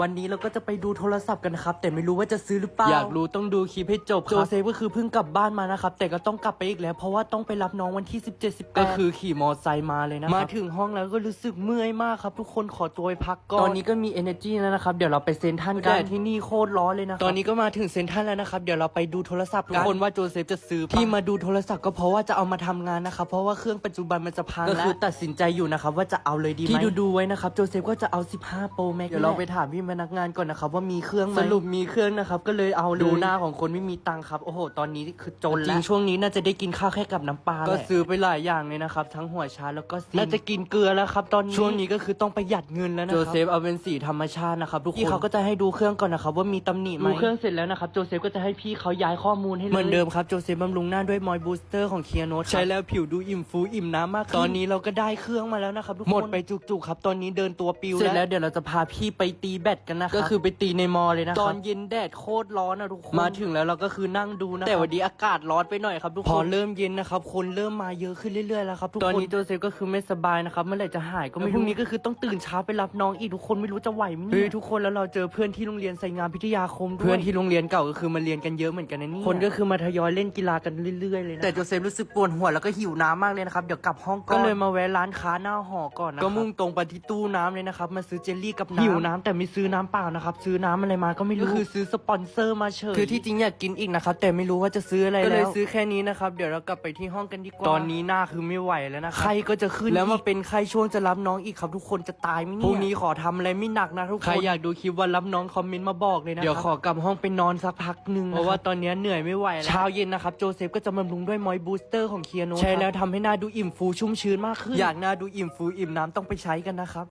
วันนี้เราก็จะไปดูโทรศัพท์กันนะครับ แต่ไม่รู้ว่าจะซื้อหรือเปล่า อยากรู้ต้องดูคลิปให้จบโจเซฟก็คือเพิ่งกลับบ้านมานะครับ แต่ก็ต้องกลับไปอีกแล้ว เพราะว่าต้องไปรับน้องวันที่ 17 18ก็คือขี่มอไซค์มาเลยนะครับมาถึงห้องแล้วก็รู้สึกเมื่อยมากครับ ทุกคนขอตัวไปพักก่อนตอนนี้ก็มี energy แล้วนะครับเดี๋ยวเราไปเซนทรันกันแต่ที่นี่โคตรร้อนเลยนะครับตอนนี้ก็มาถึงเซนทรันแล้วนะครับเดี๋ยวเราไปดูโทรศัพท์กันทุกคนว่าโจเซฟจะซื้อที่มาดูโทรศัพท์ก็เพราะว่าจะเอามาทำงานนะครับเพราะว่าเครื่องปัจจุบันมันจะพังแล้วก็คือตัดสินใจอยู่นะครับว่าจะเอาเลยดีไหมที่ดูดูๆไว้นะครับโจเซฟก็จะเอา 15 Pro Max เดี๋ยวเราไปถามพี่พนักงานก่อนนะครับ ว่ามีเครื่องไหมสรุปมีเครื่องนะครับ ก็เลยเอาดูหน้าของคนไม่มีตังค์ครับโอ้โห ตอนนี้คือจนแล้วจริงช่วงนี้น่าจะได้กินข้าวแค่กับน้ำปลาก็ซื้อไปหลายอย่างเลยนะครับ ทั้งหัวชาร์จแล้วก็ซิมน่าจะกินเกลือแล้วครับ ตอนนี้ช่วงนี้ก็คือต้องประหยัดเงินแล้วนะครับโจเซฟเอาเป็นสีธรรมชาตินะครับทุกคนพี่เขาก็จะให้ดูเครื่องก่อนนะครับว่ามีตำหนิไหมดูเครื่องเสร็จแล้วนะครับโจเซฟก็จะให้พี่เขาย้ายข้อมูลให้เลยเหมือนเดิมครับโจเซฟบำรุงหน้าด้วยมอยบูสเตอร์ของเคียโนใช้แล้วผิวดูอิ่มฟูอิ่มน้ำมากขึ้นตอนนี้เราก็ได้เครื่องมาแล้วนะครับทุกคนหมดไปจุกๆครับ ตอนนี้เดินตัวปิวเสร็จแล้วเดี๋ยวเราจะพาพี่ไปตีแบดกันนะครับก็คือไปตีในมอเลยนะครับตอนเย็นแดดโคตรร้อนนะทุกคนมาถึงแล้วเราก็คือนั่งดูนะแต่วันนี้อากาศร้อนไปหน่อยครับทุกคนพอเริ่มเย็นนะครับคนเริ่มมาเยอะขึ้นเรื่อยๆแล้วครับทุกคนตอนนี้โจเซฟก็คือไม่สบายนะครับเมื่อไหร่จะหายก็ไม่รู้พรุ่งนี้ก็คือต้องตื่นเช้าไปรับน้องอีกทุกคนไม่รู้จะไหวไหมเนี่ยเฮ้ยทุกคนแล้วเราเจอเพื่อนที่โรงเรียนไซงามพิทยาคมด้วยเพื่อนที่โรงเรียนเก่าก็คือมาเรียนกันเยอะเหมือนกันนะนี่คนก็คือมาทยอยเล่นกีฬากันเรื่อยๆเลยนะแต่โจเซฟรู้สึกปวดหัวแล้วก็หิวน้ำมากเลยนะครับเดี๋ยวกลับห้องก่อนก็เลยมาแวะร้านค้าหน้าหอก่อนนะก็มุ่งตรงไปที่ตู้น้ำเลยนะครับมาซื้อเจลลี่กับน้ำหิวน้ำแต่ไม่ซื้อน้ำเปล่านะครับ ซื้อน้ำอะไรมาก็ไม่รู้ก็คือซื้อสปอนเซอร์มาเฉยคือที่จริงอยากกินอีกนะครับ แต่ไม่รู้ว่าจะซื้ออะไรแล้วก็เลยซื้อแค่นี้นะครับเดี๋ยวเรากลับไปที่ห้องกันดีกว่าตอนนี้หน้าคือไม่ไหวแล้วนะครับไข้ก็จะขึ้นแล้วมาเป็นไข้ช่วงจะรับน้องอีกครับทุกคนจะตายไหมเนี่ยพรุ่งนี้ขอทำอะไรไม่หนักนะทุกคนใครอยากดูคลิปวันรับน้องคอมเมนต์มาบอกเลยนะเดี๋ยวขอกลับห้องไปนอนสักพักหนึ่งเพราะว่าตอนนี้เหนื่อยไม่ไหวแล้วเช้าเย็นนะครับโจเซฟก็จะบำรุงด้วยมอยบูสเตอร์ของเคียโนใช้แล้วทำให้หน้าดูอิ่มฟูชุ่มชื้นมากขึ้นอยากหน้าดูอิ่มฟูอิ่มน้ำต้องไปใช้กันนะครับ